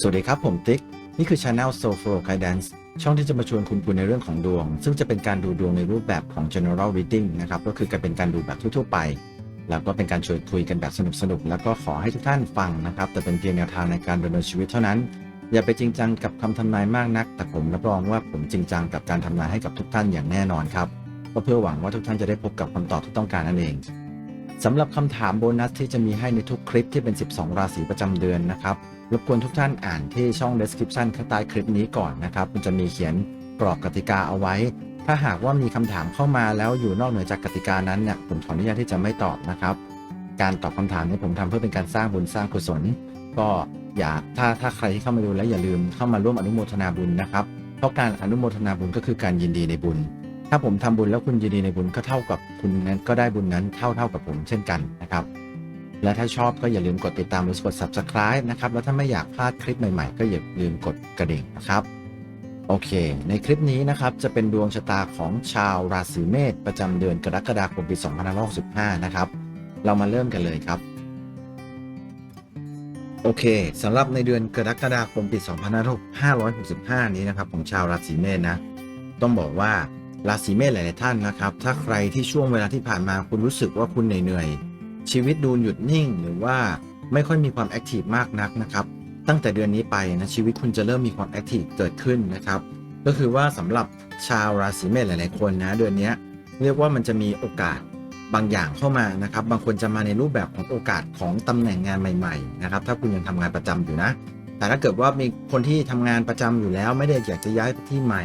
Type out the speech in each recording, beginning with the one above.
สวัสดีครับ ผมติ๊ก นี่คือ Channel Soul Flow Guidance ช่องที่จะมาชวนคุณคุยในเรื่องของดวง ซึ่งจะเป็นการดูดวงในรูปแบบของ general reading นะครับ ก็คือการเป็นการดูแบบทั่วๆไป แล้วก็เป็นการชวนคุยกันแบบสนุกๆ แล้วก็ขอให้ทุกท่านฟังนะครับ แต่เป็นเพียงแนวทางในการดำเนินชีวิตเท่านั้น อย่าไปจริงจังกับคำทำนายมากนัก แต่ผมรับรองว่าผมจริงจังกับการทำนายให้กับทุกท่านอย่างแน่นอนครับก็เพื่อหวังว่าทุกท่านจะได้พบกับคำตอบที่ต้องการนั่นเอง สำหรับคำถามโบนัสที่จะมีให้ในทุกคลิปที่เป็น 12 ราศีประจำเดือนนะครับรบกวนทุกท่านอ่านที่ช่อง description ข้างใต้คลิปนี้ก่อนนะครับมันจะมีเขียนกรอบกติกาเอาไว้ ถ้าหากว่ามีคำถามเข้ามาแล้วอยู่นอกเหนือจากกติกานั้นเนี่ยผมขออนุญาตที่จะไม่ตอบนะครับ การตอบคำถามนี้ผมทำเพื่อเป็นการสร้างบุญสร้างกุศล ก็อย่าถ้าถ้าใครที่เข้ามาดูแล้วอย่าลืมเข้ามาร่วมอนุโมทนาบุญนะครับ เพราะการอนุโมทนาบุญก็คือการยินดีในบุญ ถ้าผมทำบุญแล้วคุณยินดีในบุญก็เท่ากับคุณนั้นก็ได้บุญนั้นเท่าเท่ากับผมเช่นกันนะครับและถ้าชอบก็อย่าลืมกดติดตามหรือกด subscribe นะครับแล้วถ้าไม่อยากพลาดคลิปใหม่ๆ ก็อย่าลืมกดกระดิ่งนะครับโอเค ในคลิปนี้นะครับจะเป็นดวงชะตาของชาวราศีเมษประจำเดือนกรกฎาคมปี2565นะครับเรามาเริ่มกันเลยครับโอเคสำหรับในเดือนกรกฎาคมปี2565 นี้นะครับ ของชาวราศีเมษนะ ต้องบอกว่า ราศีเมษหลาย ๆ ท่านนะครับ ถ้าใครที่ช่วงเวลาที่ผ่านมาคุณรู้สึกว่าคุณเหนื่อยๆชีวิตดูหยุดนิ่งหรือว่าไม่ค่อยมีความแอคทีฟมากนักนะครับตั้งแต่เดือนนี้ไปนะชีวิตคุณจะเริ่มมีความแอคทีฟเกิดขึ้นนะครับ ก็คือว่าสำหรับชาวราศีเมษหลาย ๆ คนนะเดือนนี้เรียกว่ามันจะมีโอกาสบางอย่างเข้ามานะครับ บางคนจะมาในรูปแบบของโอกาสของตำแหน่งงานใหม่ ๆ นะครับ ถ้าคุณยังทำงานประจำอยู่นะ แต่ถ้าเกิดว่ามีคนที่ทำงานประจำอยู่แล้ว ไม่ได้อยากจะย้ายไปที่ใหม่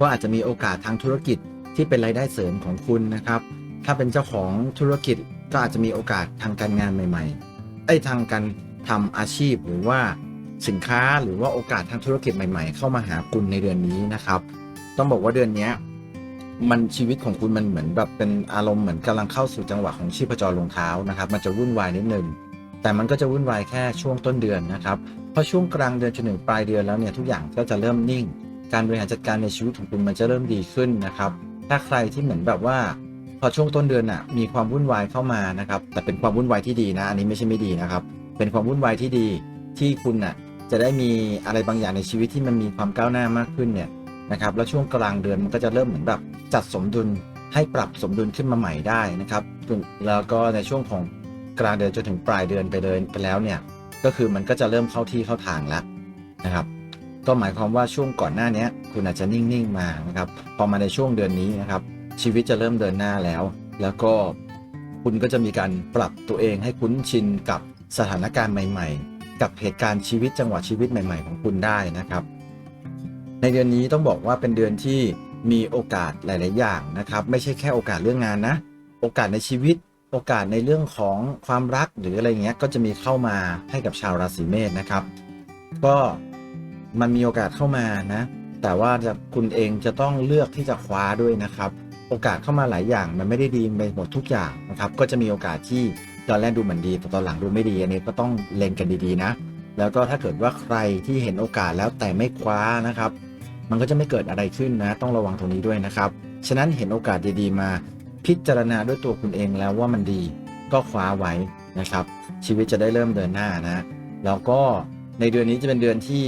ก็อาจจะมีโอกาสทางธุรกิจที่เป็นรายได้เสริมของคุณนะครับ ถ้าเป็นเจ้าของธุรกิจก็อาจจะมีโอกาสทางการงานใหม่ๆไอ้ทางการทำอาชีพหรือว่าสินค้าหรือว่าโอกาสทางธุรกิจใหม่ ๆ เข้ามาหาคุณในเดือนนี้นะครับ ต้องบอกว่าเดือนนี้มันชีวิตของคุณมันเหมือนแบบเป็นอารมณ์เหมือนกำลังเข้าสู่จังหวะของชีพจรลงเท้านะครับ มันจะวุ่นวายนิดนึงแต่มันก็จะวุ่นวายแค่ช่วงต้นเดือนนะครับพอช่วงกลางเดือนจนถึงปลายเดือนแล้วเนี่ยทุกอย่างก็จะเริ่มนิ่ง การบริหารจัดการในชีวิตของคุณมันจะเริ่มดีขึ้นนะครับ ถ้าใครที่เหมือนแบบว่า พอช่วงต้นเดือนน่ะมีความวุ่นวายเข้ามานะครับ แต่เป็นความวุ่นวายที่ดีนะ อันนี้ไม่ใช่ไม่ดีนะครับ เป็นความวุ่นวายที่ดีที่คุณน่ะจะได้มีอะไรบางอย่างในชีวิตที่มันมีความก้าวหน้ามากขึ้นเนี่ยนะครับแล้วช่วงกลางเดือนมันก็จะเริ่มเหมือนแบบจัดสมดุลให้ปรับสมดุลขึ้นมาใหม่ได้นะครับ แล้วก็ในช่วงของกลางเดือนจนถึงปลายเดือนไปเลยไปแล้วเนี่ยก็คือมันก็จะเริ่มเข้าที่เข้าทางแล้วนะครับ ก็หมายความว่าช่วงก่อนหน้านี้คุณอาจจะนิ่งๆมานะครับพอมาในช่วงเดือนนี้นะครับชีวิตจะเริ่มเดินหน้าแล้ว แล้วก็คุณก็จะมีการปรับตัวเองให้คุ้นชินกับสถานการณ์ใหม่ ๆ กับเหตุการณ์ชีวิตจังหวะชีวิตใหม่ ๆ ของคุณได้นะครับ ในเดือนนี้ต้องบอกว่าเป็นเดือนที่มีโอกาสหลาย ๆ อย่างนะครับ ไม่ใช่แค่โอกาสเรื่องงานนะ โอกาสในชีวิต โอกาสในเรื่องของความรักหรืออะไรเงี้ยก็จะมีเข้ามาให้กับชาวราศีเมษนะครับ ก็ มันมีโอกาสเข้ามานะ แต่ว่าจะคุณเองจะต้องเลือกที่จะคว้าด้วยนะครับ โอกาสเข้ามาหลายอย่างมันไม่ได้ดีไปหมดทุกอย่างนะครับ ก็จะมีโอกาสที่ตอนแรกดูเหมือนดีแต่ตอนหลังดูไม่ดีอันนี้ก็ต้องเล็งกันดีๆนะ แล้วก็ถ้าเกิดว่าใครที่เห็นโอกาสแล้วแต่ไม่คว้านะครับ มันก็จะไม่เกิดอะไรขึ้นนะ ต้องระวังตรงนี้ด้วยนะครับฉะนั้นเห็นโอกาสดีๆมาพิจารณาด้วยตัวคุณเองแล้วว่ามันดีก็คว้าไว้นะครับ ชีวิตจะได้เริ่มเดินหน้านะ แล้วก็ในเดือนนี้จะเป็นเดือนที่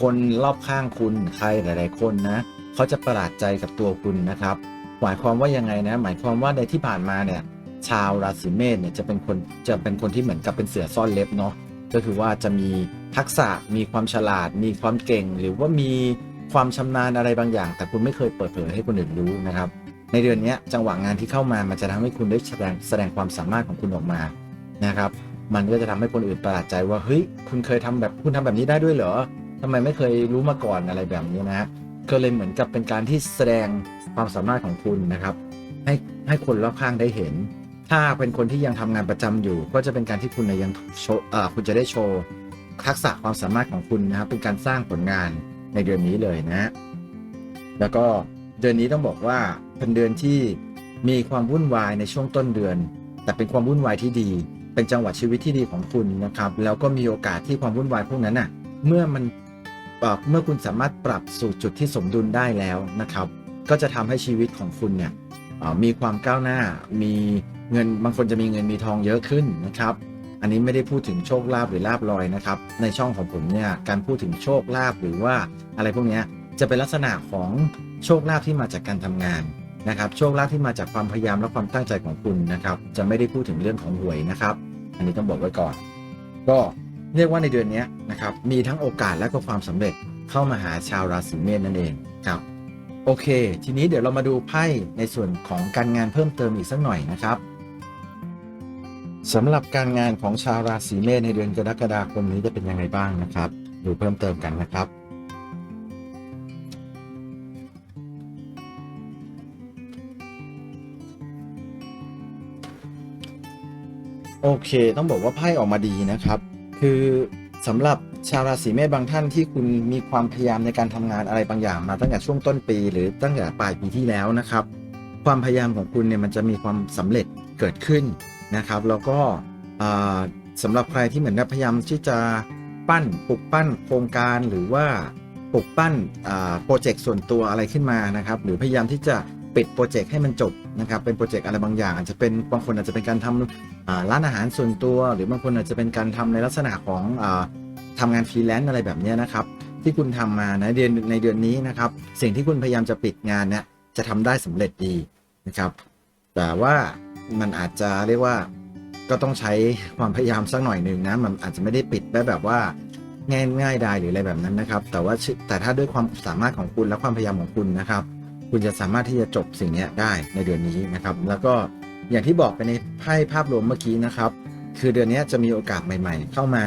คนรอบข้างคุณใครหลาย ๆ คนนะเขาจะประหลาดใจกับตัวคุณนะครับ หมายความว่ายังไงนะ หมายความว่าในที่ผ่านมาเนี่ย ชาวราศีเมษเนี่ยจะเป็นคนจะเป็นคนที่เหมือนกับเป็นเสือซ่อนเล็บเนาะก็คือว่าจะมีทักษะมีความฉลาด มีความเก่ง หรือว่ามีความชำนาญอะไรบางอย่าง แต่คุณไม่เคยเปิดเผยให้คนอื่นรู้นะครับ ในเดือนนี้จังหวะงานที่เข้ามามันจะทำให้คุณได้แสดงแสดงความสามารถของคุณออกมานะครับ มันก็จะทำให้คนอื่นประหลาดใจว่าเฮ้ยคุณเคยทำแบบคุณทำแบบนี้ได้ด้วยเหรอ ทำไมไม่เคยรู้มาก่อนอะไรแบบนี้นะก็เลยเหมือนกับเป็นการที่แสดงความสามารถของคุณนะครับ ให้ให้คนรอบข้างได้เห็น ถ้าเป็นคนที่ยังทำงานประจำอยู่ ก็จะเป็นการที่คุณเนี่ยยังโชว์คุณจะได้โชว์ทักษะความสามารถของคุณนะครับ เป็นการสร้างผลงานในเดือนนี้เลยนะ แล้วก็เดือนนี้ต้องบอกว่าเป็นเดือนที่มีความวุ่นวายในช่วงต้นเดือน แต่เป็นความวุ่นวายที่ดี เป็นจังหวะชีวิตที่ดีของคุณนะครับ แล้วก็มีโอกาสที่ความวุ่นวายพวกนั้นน่ะ เมื่อมัน เมื่อคุณสามารถปรับสู่จุดที่สมดุลได้แล้วนะครับ ก็จะทำให้ชีวิตของคุณเนี่ยมีความก้าวหน้า มีเงินบางคนจะมีเงินมีทองเยอะขึ้นนะครับ อันนี้ไม่ได้พูดถึงโชคลาภหรือลาบลอยนะครับ ในช่องของผมเนี่ยการพูดถึงโชคลาภหรือว่าอะไรพวกนี้จะเป็นลักษณะของโชคลาภที่มาจากการทำงานนะครับโชคลาภที่มาจากความพยายามและความตั้งใจของคุณนะครับ จะไม่ได้พูดถึงเรื่องของหวยนะครับ อันนี้ต้องบอกไว้ก่อน ก็ เรียกว่าในเดือนนี้นะครับมีทั้งโอกาสและก็ความสำเร็จเข้ามาหาชาวราศีเมษนั่นเองครับโอเค ทีนี้เดี๋ยวเรามาดูไพ่ในส่วนของการงานเพิ่มเติมอีกสักหน่อยนะครับสำหรับการงานของชาวราศีเมษในเดือนกรกฎาคมนี้จะเป็นยังไงบ้างนะครับ ดูเพิ่มเติมกันนะครับโอเค ต้องบอกว่าไพ่ออกมาดีนะครับ คือสำหรับชาวราศีเมษบางท่านที่คุณมีความพยายามในการทำงานอะไรบางอย่างมาตั้งแต่ช่วงต้นปี หรือตั้งแต่ปลายปีที่แล้วนะครับ ความพยายามของคุณเนี่ยมันจะมีความสำเร็จเกิดขึ้นนะครับ แล้วก็อ่าสำหรับใครที่เหมือนกับพยายามที่จะปั้นปลุกปั้นโครงการหรือว่าปลุกปั้นโปรเจกต์ส่วนตัวอะไรขึ้นมานะครับ หรือพยายามที่จะปิดโปรเจกต์ให้มันจบนะครับ เป็นโปรเจกต์อะไรบางอย่างอาจจะเป็นบางคนอาจจะเป็นการทำอ่า ร้านอาหารส่วนตัว หรือบางคนอาจจะเป็นการทำในลักษณะของอาทำงานฟรีแลนซ์อะไรแบบนี้นะครับ ที่คุณทำมานะเดือนในเดือนนี้นะครับ สิ่งที่คุณพยายามจะปิดงานเนี่ยจะทำได้สำเร็จดีนะครับ แต่ว่ามันอาจจะเรียกว่าก็ต้องใช้ความพยายามสักหน่อยหนึ่งนะมันอาจจะไม่ได้ปิดได้แบบว่าง่ายง่ายไดายหรืออะไรแบบนั้นนะครับ แต่ว่าแต่ถ้าด้วยความสามารถของคุณและความพยายามของคุณนะครับ คุณจะสามารถที่จะจบสิ่งนี้ได้ในเดือนนี้นะครับ แล้วก็ อย่างที่บอกไปในไพ่ภาพรวมเมื่อกี้นะครับ คือเดือนนี้จะมีโอกาสใหม่ ๆ เข้ามา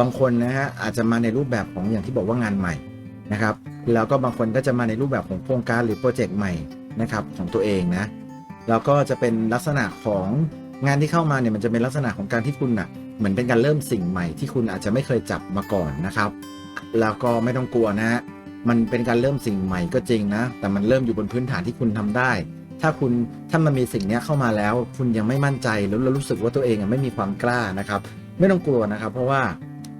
บางคนนะฮะอาจจะมาในรูปแบบของอย่างที่บอกว่างานใหม่นะครับ แล้วก็บางคนก็จะมาในรูปแบบของโครงการหรือโปรเจกต์ใหม่นะครับของตัวเองนะ แล้วก็จะเป็นลักษณะของงานที่เข้ามาเนี่ยมันจะเป็นลักษณะของการที่คุณอะเหมือนเป็นการเริ่มสิ่งใหม่ที่คุณอาจจะไม่เคยจับมาก่อนนะครับ แล้วก็ไม่ต้องกลัวนะฮะมันเป็นการเริ่มสิ่งใหม่ก็จริงนะ แต่มันเริ่มอยู่บนพื้นฐานที่คุณทำได้ ถ้าคุณถ้ามันมีสิ่งนี้เข้ามาแล้ว คุณยังไม่มั่นใจแล้วรู้สึกว่าตัวเองไม่มีความกล้านะครับ ไม่ต้องกลัวนะครับ เพราะว่า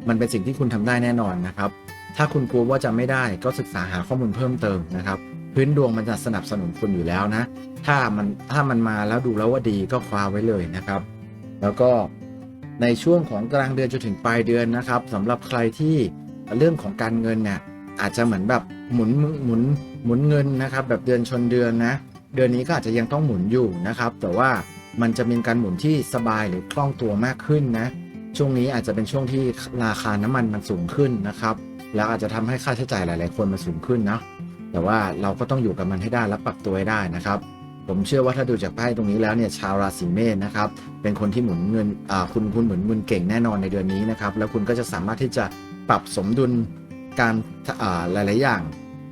มันเป็นสิ่งที่คุณทำได้แน่นอนนะครับ ถ้าคุณกลัวว่าจะไม่ได้ก็ศึกษาหาข้อมูลเพิ่มเติมนะครับ พื้นดวงมันจะสนับสนุนคุณอยู่แล้วนะ ถ้ามันถ้ามันมาแล้วดูแล้วว่าดีก็คว้าไว้เลยนะครับ แล้วก็ในช่วงของกลางเดือนจนถึงปลายเดือนนะครับสำหรับใครที่เรื่องของการเงินเนี่ยอาจจะเหมือนแบบหมุนหมุนหมุนเงินนะครับ แบบเดือนชนเดือนนะ เดือนนี้ก็อาจจะยังต้องหมุนอยู่นะครับ แต่ว่ามันจะมีการหมุนที่สบายหรือคล่องตัวมากขึ้นนะ ช่วงนี้อาจจะเป็นช่วงที่ราคาน้ำมันมันสูงขึ้นนะครับ แล้วอาจจะทำให้ค่าใช้จ่ายหลาย ๆ คนมันสูงขึ้นนะแต่ว่าเราก็ต้องอยู่กับมันให้ได้และปรับตัวให้ได้นะครับ ผมเชื่อว่าถ้าดูจากไพ่ตรงนี้แล้วเนี่ยชาวราศีเมษนะครับเป็นคนที่หมุนเงินอ่าคุณคุณหมุนเงินเก่งแน่นอนในเดือนนี้นะครับแล้วคุณก็จะสามารถที่จะปรับสมดุลการอ่าหลาย ๆ อย่าง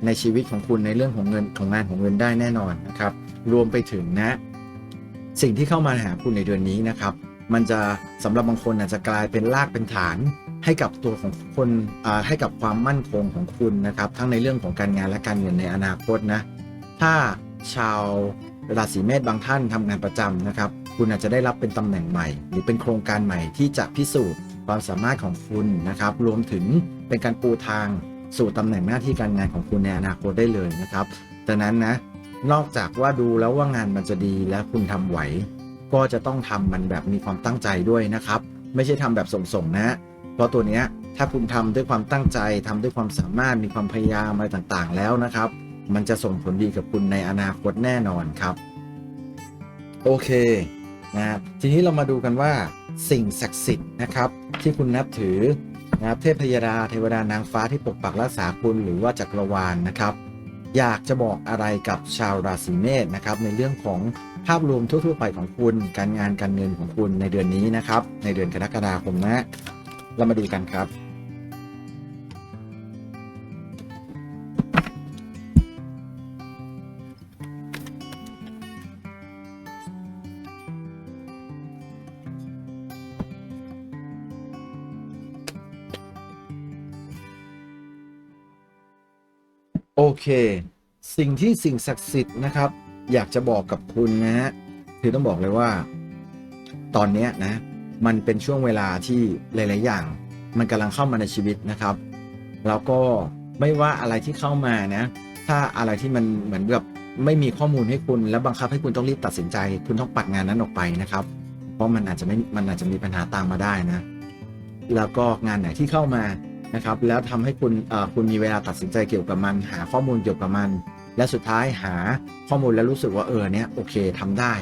ในชีวิตของคุณในเรื่องของเงินของงานของเงินได้แน่นอนนะครับ รวมไปถึงนะ สิ่งที่เข้ามาหาคุณในเดือนนี้นะครับ มันจะสำหรับบางคนอาจจะกลายเป็นรากเป็นฐานให้กับตัวของคนให้กับความมั่นคงของคุณนะครับ ทั้งในเรื่องของการงานและการเงินในอนาคตนะ ถ้าชาวราศีเมษบางท่านทำงานประจำนะครับ คุณอาจจะได้รับเป็นตำแหน่งใหม่ หรือเป็นโครงการใหม่ที่จะพิสูจน์ความสามารถของคุณนะครับ รวมถึงเป็นการปูทาง สู่ตำแหน่งหน้าที่การงานของคุณในอนาคตได้เลยนะครับดังนั้นนะนอกจากว่าดูแล้วว่างานมันจะดีและคุณทำไหว ก็จะต้องทำมันแบบมีความตั้งใจด้วยนะครับ ไม่ใช่ทำแบบส่งๆนะ เพราะตัวเนี้ยถ้าคุณทำด้วยความตั้งใจทำด้วยความสามารถมีความพยายามอะไรต่างๆ แล้วนะครับ มันจะส่งผลดีกับคุณในอนาคตแน่นอนครับ โอเคนะครับทีนี้เรามาดูกันว่าสิ่งศักดิ์สิทธิ์นะครับ ที่คุณนับถือ นะครับเทพยดาเทวดานางฟ้าที่ปกปักรักษาคุณหรือว่าจักรวาลนะครับ อยากจะบอกอะไรกับชาวราศีเมษนะครับ ในเรื่องของภาพรวมทั่ว ๆ ไปของคุณ การงานการเงินของคุณในเดือนนี้นะครับ ในเดือนกรกฎาคมนะ เรามาดูกันครับ เค สิ่งที่สิ่งศักดิ์สิทธิ์นะครับ อยากจะบอกกับคุณนะฮะคือต้องบอกเลยว่า ตอนนี้นะ มันเป็นช่วงเวลาที่หลาย ๆ อย่าง มันกำลังเข้ามาในชีวิตนะครับ แล้วก็ไม่ว่าอะไรที่เข้ามานะ ถ้าอะไรที่มันเหมือนแบบไม่มีข้อมูลให้คุณแล้วบังคับให้คุณต้องรีบตัดสินใจ คุณต้องปัดงานนั้นออกไปนะครับ เพราะมันอาจจะไม่มันอาจจะมีปัญหาตามมาได้นะ แล้วก็งานไหนที่เข้ามา นะครับ แล้วทำให้คุณคุณมีเวลาตัดสินใจเกี่ยวกับมัน หาข้อมูลเกี่ยวกับมัน และสุดท้ายหาข้อมูลแล้วรู้สึกว่าเออเนี้ยโอเคทำได้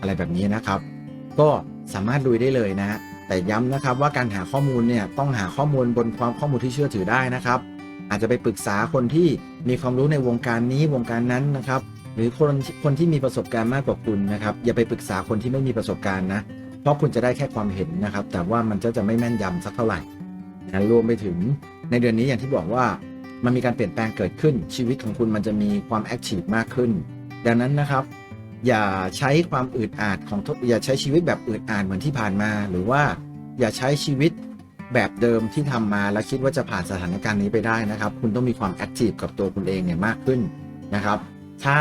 อะไรแบบนี้นะครับ ก็สามารถลุยได้เลยนะ แต่ย้ำนะครับว่าการหาข้อมูลเนี่ยต้องหาข้อมูลบนความข้อมูลที่เชื่อถือได้นะครับ อาจจะไปปรึกษาคนที่มีความรู้ในวงการนี้วงการนั้นนะครับ หรือคนคนที่มีประสบการณ์มากกว่าคุณนะครับ อย่าไปปรึกษาคนที่ไม่มีประสบการณ์นะเพราะคุณจะได้แค่ความเห็นนะครับ แต่ว่ามันจะจะไม่แม่นยำสักเท่าไหร่ นะรวมไปถึงในเดือนนี้อย่างที่บอกว่ามันมีการเปลี่ยนแปลงเกิดขึ้น ชีวิตของคุณมันจะมีความแอคทีฟมากขึ้น ดังนั้นนะครับ อย่าใช้ความอึดอัดของอย่าใช้ชีวิตแบบอึดอัดเหมือนที่ผ่านมา หรือว่าอย่าใช้ชีวิตแบบเดิมที่ทำมาแล้วคิดว่าจะผ่านสถานการณ์นี้ไปได้นะครับ คุณต้องมีความแอคทีฟกับตัวคุณเองเนี่ยมากขึ้นนะครับ ถ้า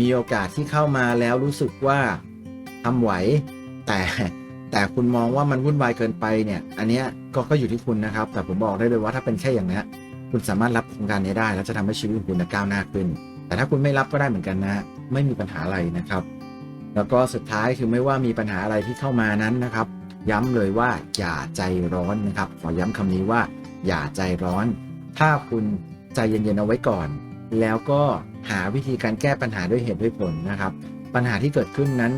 มีโอกาสที่เข้ามาแล้วรู้สึกว่าทำไหวแต่ แต่คุณมองว่ามันวุ่นวายเกินไปเนี่ย อันเนี้ยก็ก็อยู่ที่คุณนะครับ แต่ผมบอกได้เลยว่าถ้าเป็นแค่อย่างนี้คุณสามารถรับโครงการนี้ได้ แล้วจะทำให้ชีวิตคุณก้าวหน้าขึ้น แต่ถ้าคุณไม่รับก็ได้เหมือนกันนะ ไม่มีปัญหาอะไรนะครับ แล้วก็สุดท้ายคือไม่ว่ามีปัญหาอะไรที่เข้ามานั้นนะครับ ย้ำเลยว่าอย่าใจร้อนนะครับ ขอย้ำคำนี้ว่า อย่าใจร้อน ถ้าคุณใจเย็นๆเอาไว้ก่อน แล้วก็หาวิธีการแก้ปัญหาด้วยเหตุด้วยผลนะครับ ปัญหาที่เกิดขึ้นนั้น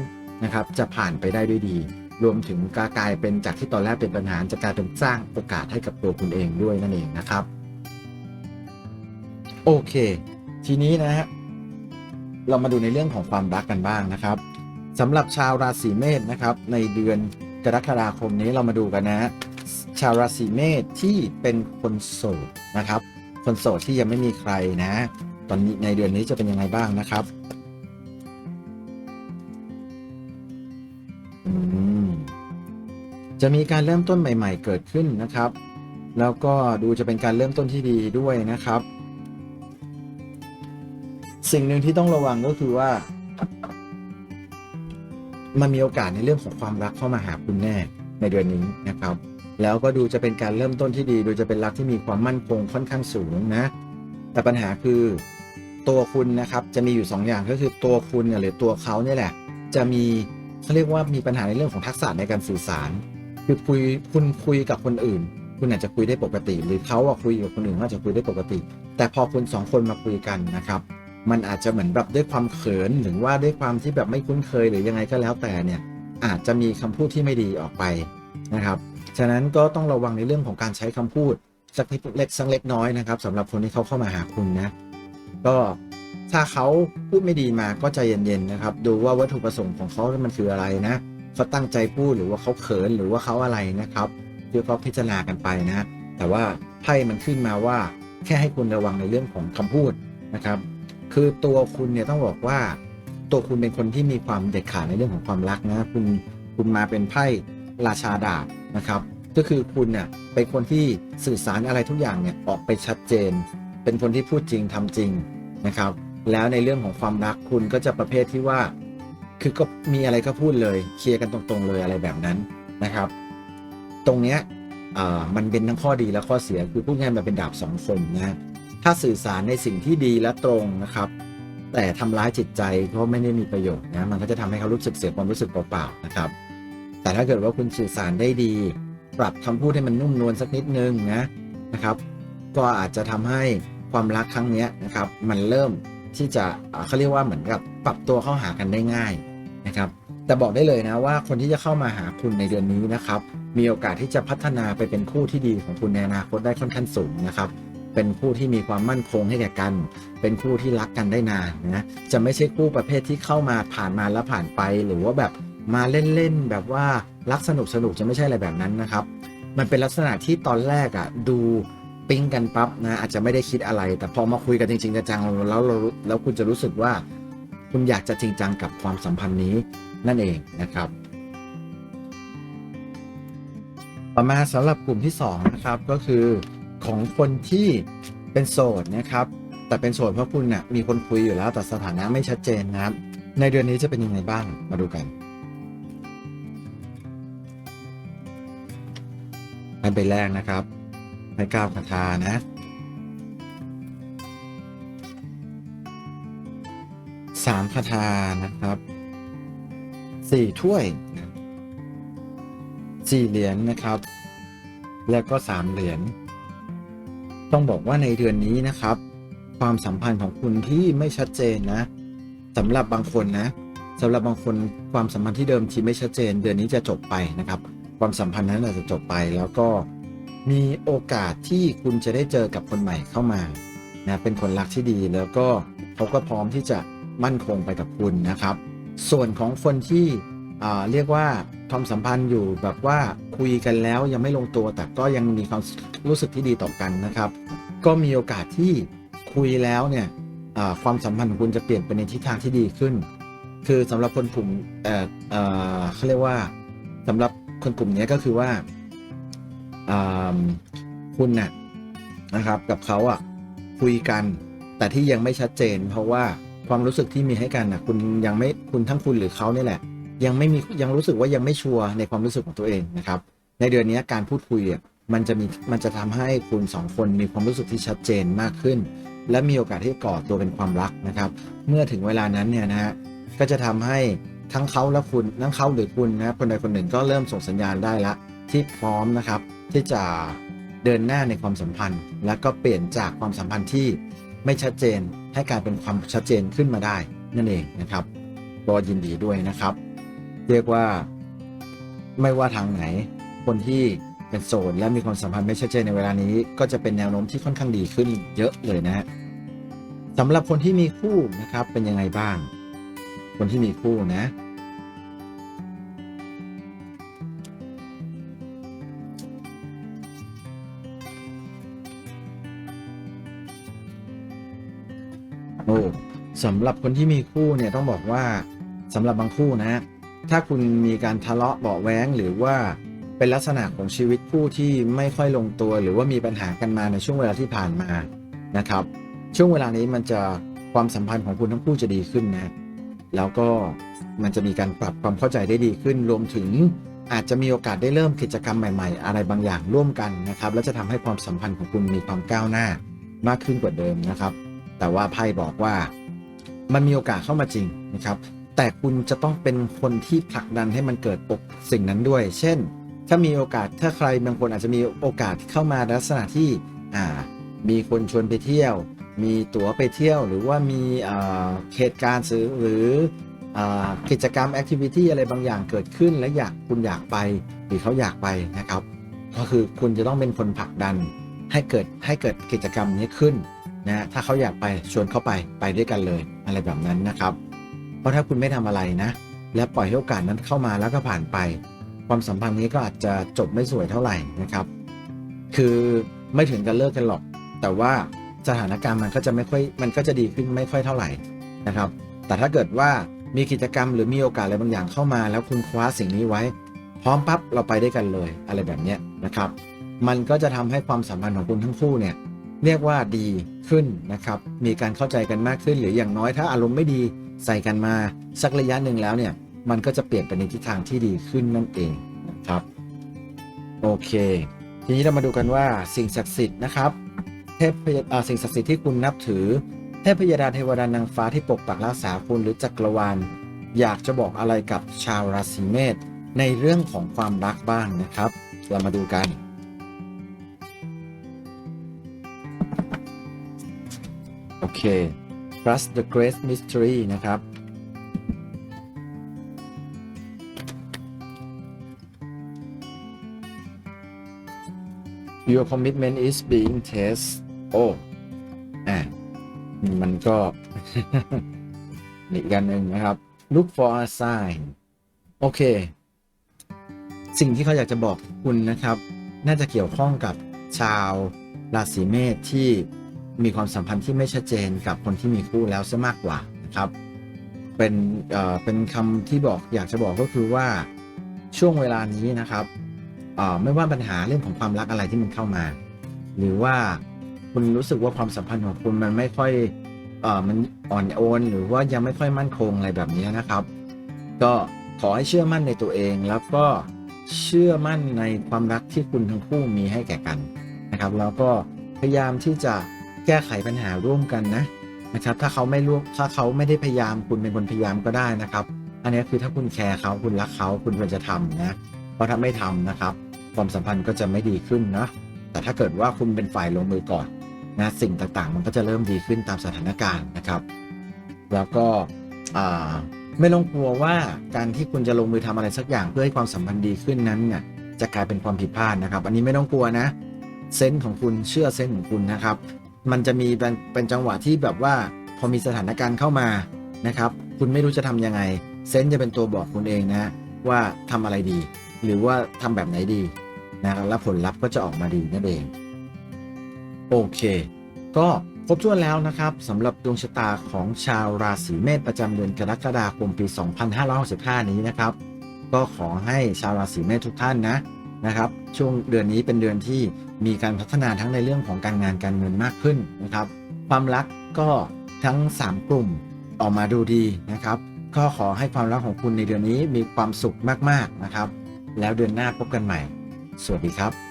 นะครับ จะผ่านไปได้ด้วยดี รวมถึงกากลายเป็นจากที่ตอนแรกเป็นปัญหาจะกลายเป็นสร้างโอกาสให้กับตัวคุณเองด้วยนั่นเองนะครับ โอเค ทีนี้นะฮะเรามาดูในเรื่องของความรักกันบ้างนะครับสำหรับชาวราศีเมษนะครับ ในเดือนกรกฎาคมนี้เรามาดูกันนะฮะชาวราศีเมษที่เป็นคนโสดนะครับ คนโสดที่ยังไม่มีใครนะ ตอนนี้ในเดือนนี้จะเป็นยังไงบ้างนะครับ จะมีการเริ่มต้นใหม่ ๆ เกิดขึ้นนะครับ แล้วก็ดูจะเป็นการเริ่มต้นที่ดีด้วยนะครับ สิ่งหนึ่งที่ต้องระวังก็คือว่า มันมีโอกาสในเรื่องของความรักเข้ามาหาคุณแน่ในเดือนนี้นะครับ แล้วก็ดูจะเป็นการเริ่มต้นที่ดี โดูจะเป็นรักที่มีความมั่นคงค่อนข้างสูงนะ แต่ปัญหาคือตัวคุณนะครับจะมีอยู่สองอย่างก็คือตัวคุณเนี่ยหรือตัวเขาเนี่ยแหละ จะมีเขาเรียกว่ามีปัญหาในเรื่องของทักษะในการสื่อสาร คือคุยคุณคุยกับคนอื่น คุณอาจจะคุยได้ปกติ หรือเขาอะคุยกับคนอื่นก็อาจจะคุยได้ปกติ แต่พอคุณสองคนมาคุยกันนะครับมันอาจจะเหมือนแบบด้วยความเขินหรือว่าด้วยความที่แบบไม่คุ้นเคยหรือยังไงก็แล้วแต่เนี่ยอาจจะมีคำพูดที่ไม่ดีออกไปนะครับ ฉะนั้นก็ต้องระวังในเรื่องของการใช้คำพูดสักเล็กสักเล็กน้อยนะครับสำหรับคนที่เขาเข้ามาหาคุณนะก็ถ้าเขาพูดไม่ดีมาก็ใจเย็นๆนะครับ ดูว่าวัตถุประสงค์ของเขามันคืออะไรนะ เขาตั้งใจพูดหรือว่าเขาเขินหรือว่าเขาอะไรนะครับเดี๋ยวก็พิจารณากันไปนะ แต่ว่าไพ่มันขึ้นมาว่าแค่ให้คุณระวังในเรื่องของคำพูดนะครับ คือตัวคุณเนี่ยต้องบอกว่า ตัวคุณเป็นคนที่มีความเด็ดขาดในเรื่องของความรักนะคุณคุณมาเป็นไพ่ราชาดาบนะครับ ก็คือคุณเนี่ยเป็นคนที่สื่อสารอะไรทุกอย่างเนี่ยออกไปชัดเจน เป็นคนที่พูดจริงทำจริงนะครับ แล้วในเรื่องของความรักคุณก็จะประเภทที่ว่า คือก็มีอะไรก็พูดเลยเคลียร์กันตรงๆเลยอะไรแบบนั้นนะครับ ตรงเนี้ยมันเป็นทั้งข้อดีและข้อเสียคือพูดง่ายๆมันเป็นดาบสองคมนะถ้าสื่อสารในสิ่งที่ดีและตรงนะครับ แต่ทำร้ายจิตใจก็ไม่ได้มีประโยชน์นะมันก็จะทำให้เขารู้สึกเสียความรู้สึกเปล่าๆนะครับ แต่ถ้าเกิดว่าคุณสื่อสารได้ดี ปรับคำพูดให้มันนุ่มนวลสักนิดนึงนะนะครับ ก็อาจจะทำให้ความรักครั้งเนี้ยนะครับ มันเริ่มที่จะเขาเรียกว่าเหมือนกับปรับตัวเข้าหากันได้ง่าย นะครับ แต่บอกได้เลยนะว่าคนที่จะเข้ามาหาคุณในเดือนนี้นะครับ มีโอกาสที่จะพัฒนาไปเป็นคู่ที่ดีของคุณในอนาคตได้ค่อนข้างสูงนะครับ เป็นคู่ที่มีความมั่นคงให้แก่กัน เป็นคู่ที่รักกันได้นานนะ จะไม่ใช่คู่ประเภทที่เข้ามาผ่านมาแล้วผ่านไป หรือว่าแบบมาเล่นๆแบบว่ารักสนุกสนุกจะไม่ใช่อะไรแบบนั้นนะครับ มันเป็นลักษณะที่ตอนแรกอะดูปิ๊งกันปั๊บนะอาจจะไม่ได้คิดอะไร แต่พอมาคุยกันจริงๆจังๆแล้วเราแล้วคุณจะรู้สึกว่า คุณอยากจะจริงจังกับความสัมพันธ์นี้นั่นเองนะครับ ต่อมาสำหรับกลุ่มที่2นะครับก็คือของคนที่เป็นโสดนะครับ แต่เป็นโสดเพราะคุณเนี่ยมีคนคุยอยู่แล้วแต่สถานะไม่ชัดเจนนะครับ ในเดือนนี้จะเป็นยังไงบ้างมาดูกันอันเป็นแรกนะครับให้ก้าวคาถานะามคาถานะครับสี่ถ้วยสี่เหรียญนะครับ แล้วก็สามเหรียญต้องบอกว่าในเดือนนี้นะครับ ความสัมพันธ์ของคุณที่ไม่ชัดเจนนะสำหรับบางคนนะสำหรับบางคนความสัมพันธ์ที่เดิมทีไม่ชัดเจน เดือนนี้จะจบไปนะครับ ความสัมพันธ์นั้นอาจจะจบไปแล้วก็มีโอกาสที่คุณจะได้เจอกับคนใหม่เข้ามานะเป็นคนรักที่ดีแล้วก็เขาก็พร้อมที่จะ มั่นคงไปกับคุณนะครับ ส่วนของคนที่เรียกว่าความสัมพันธ์อยู่แบบว่าคุยกันแล้วยังไม่ลงตัว แต่ก็ยังมีความรู้สึกที่ดีต่อกันนะครับ ก็มีโอกาสที่คุยแล้วเนี่ยความสัมพันธ์ของคุณจะเปลี่ยนไปในทิศทางที่ดีขึ้น คือสำหรับคนกลุ่มเขาเรียกว่าสำหรับคนกลุ่มนี้ก็คือว่าอ่าคุณน่ะนะครับกับเขาอะคุยกันแต่ที่ยังไม่ชัดเจน เพราะว่า ความรู้สึกที่มีให้กันนะคุณยังไม่คุณทั้งคุณหรือเขาเนี่ยแหละ ยังไม่มียังรู้สึกว่ายังไม่ชัวร์ในความรู้สึกของตัวเองนะครับ ในเดือนนี้การพูดคุยอะมันจะมีมันจะทำให้คุณสองคนมีความรู้สึกที่ชัดเจนมากขึ้น และมีโอกาสที่จะก่อตัวเป็นความรักนะครับ เมื่อถึงเวลานั้นเนี่ยนะฮะก็จะทำให้ทั้งเขาและคุณทั้งเขาหรือคุณนะครับคนใดคนหนึ่งก็เริ่มส่งสัญญาณได้ละ ที่พร้อมนะครับที่จะเดินหน้าในความสัมพันธ์ และก็เปลี่ยนจากความสัมพันธ์ที่ ไม่ชัดเจนให้กลายเป็นความชัดเจนขึ้นมาได้นั่นเองนะครับก็ยินดีด้วยนะครับ เรียกว่าไม่ว่าทางไหน คนที่เป็นโสดและมีความสัมพันธ์ไม่ชัดเจนในเวลานี้ ก็จะเป็นแนวโน้มที่ค่อนข้างดีขึ้นเยอะเลยนะฮะสำหรับคนที่มีคู่นะครับเป็นยังไงบ้าง คนที่มีคู่นะ สำหรับคนที่มีคู่เนี่ยต้องบอกว่าสำหรับบางคู่นะ ถ้าคุณมีการทะเลาะเบาแว้งหรือว่าเป็นลักษณะของชีวิตคู่ที่ไม่ค่อยลงตัว หรือว่ามีปัญหากันมาในช่วงเวลาที่ผ่านมานะครับ ช่วงเวลานี้มันจะความสัมพันธ์ของคุณทั้งคู่จะดีขึ้นนะ แล้วก็มันจะมีการปรับความเข้าใจได้ดีขึ้น รวมถึงอาจจะมีโอกาสได้เริ่มกิจกรรมใหม่ๆ อะไรบางอย่างร่วมกันนะครับ และจะทำให้ความสัมพันธ์ของคุณมีความก้าวหน้ามากขึ้นกว่าเดิมนะครับ แต่ว่าไพ่บอกว่า มันมีโอกาสเข้ามาจริงนะครับ แต่คุณจะต้องเป็นคนที่ผลักดันให้มันเกิดปกสิ่งนั้นด้วย เช่น ถ้ามีโอกาสถ้าใครบางคนอาจจะมีโอกาสเข้ามาลักษณะที่อ่ามีคนชวนไปเที่ยว มีตั๋วไปเที่ยว หรือว่ามีเหตุการณ์หรือหรือกิจกรรมแอคทิวิตี้อะไรบางอย่างเกิดขึ้น และอยากคุณอยากไปหรือเขาอยากไปนะครับ ก็คือคุณจะต้องเป็นคนผลักดันให้เกิดให้เกิดกิจกรรมนี้ขึ้นนะถ้าเขาอยากไปชวนเขาไปไปด้วยกันเลย อะไรแบบนั้นนะครับ เพราะถ้าคุณไม่ทำอะไรนะ และปล่อยให้โอกาสนั้นเข้ามาแล้วก็ผ่านไป ความสัมพันธ์นี้ก็อาจจะจบไม่สวยเท่าไหร่นะครับ คือไม่ถึงกันเลิกกันหรอก แต่ว่าสถานการณ์มันก็จะไม่ค่อยมันก็จะดีขึ้นไม่ค่อยเท่าไหร่นะครับ แต่ถ้าเกิดว่ามีกิจกรรมหรือมีโอกาสอะไรบางอย่างเข้ามา แล้วคุณคว้าสิ่งนี้ไว้ พร้อมปั๊บเราไปได้วยกันเลยอะไรแบบนี้นะครับ มันก็จะทำให้ความสัมพันธ์ของคุณทั้งคู่เนี่ย เรียกว่าดีขึ้นนะครับ มีการเข้าใจกันมากขึ้น หรืออย่างน้อยถ้าอารมณ์ไม่ดีใส่กันมาสักระยะหนึ่งแล้วเนี่ยมันก็จะเปลี่ยนไปในทิศทางที่ดีขึ้นนั่นเองนะครับโอเคทีนี้เรามาดูกันว่าสิ่งศักดิ์สิทธิ์นะครับเทพพยาอ่าสิ่งศักดิ์สิทธิ์ที่คุณนับถือเทพยดาเทวดานางฟ้าที่ปกปักรักษาคุณหรือจักรวาล อยากจะบอกอะไรกับชาวราศีเมษในเรื่องของความรักบ้างนะครับ เรามาดูกัน เค Trust the Great Mystery นะครับ Your commitment is being tested โอ้อะมันก็อีกกันหนึ่งนะครับ Look for a sign โอเค สิ่งที่เขาอยากจะบอกคุณนะครับ น่าจะเกี่ยวข้องกับชาวราศีเมษที่ มีความสัมพันธ์ที่ไม่ชัดเจนกับคนที่มีคู่แล้วซะมากกว่านะครับ เป็นเอ่อเป็นคำที่บอกอยากจะบอกก็คือว่าช่วงเวลานี้นะครับเอ่อไม่ว่าปัญหาเรื่องของความรักอะไรที่มันเข้ามา หรือว่าคุณรู้สึกว่าความสัมพันธ์ของคุณมันไม่ค่อยเอ่อมันอ่อนโอนหรือว่ายังไม่ค่อยมั่นคงอะไรแบบนี้นะครับ ก็ขอให้เชื่อมั่นในตัวเองแล้วก็เชื่อมั่นในความรักที่คุณทั้งคู่มีให้แก่กันนะครับ แล้วก็พยายามที่จะ ก้ไขปัญหาร่วมกันนะนะครับ ถ้าเขาไม่ร่วมถ้าเขาไม่ได้พยายามคุณเป็นคนพยายามก็ได้นะครับ อันนี้คือถ้าคุณแคร์เขาคุณรักเขาคุณควรจะทำนะเพราะถ้าไม่ทำนะครับ ความสัมพันธ์ก็จะไม่ดีขึ้นนะแต่ถ้าเกิดว่าคุณเป็นฝ่ายลงมือก่อนนะสิ่งต่างๆ มันก็จะเริ่มดีขึ้นตามสถานการณ์นะครับ แล้วก็ไม่ต้องกลัวว่าการที่คุณจะลงมือทำอะไรสักอย่างเพื่อให้ความสัมพันธ์ดีขึ้นนั้นเนี่ยจะกลายเป็นความผิดพลาดนะครับ อันนี้ไม่ต้องกลัวนะเซนส์ของคุณเชื่อเซนส์ของคุณนะครับ มันจะมีเป็นจังหวะที่แบบว่าพอมีสถานการณ์เข้ามานะครับ คุณไม่รู้จะทำยังไง เซนจะเป็นตัวบอกคุณเองนะว่าทำอะไรดี หรือว่าทำแบบไหนดีนะครับแล้วผลลัพธ์ก็จะออกมาดีนั่นเอง โอเค ก็ครบถ้วนแล้วนะครับสำหรับดวงชะตาของชาวราศีเมษประจำเดือนกรกฎาคมปี 2565 นี้นะครับ ก็ขอให้ชาวราศีเมษทุกท่านนะนะครับ ช่วงเดือนนี้เป็นเดือนที่มีการพัฒนาทั้งในเรื่องของการงานการเงินมากขึ้นนะครับ ความรักก็ทั้ง 3 กลุ่มออกมาดูดีนะครับ ก็ขอให้ความรักของคุณในเดือนนี้มีความสุขมากๆนะครับ แล้วเดือนหน้าพบกันใหม่ สวัสดีครับ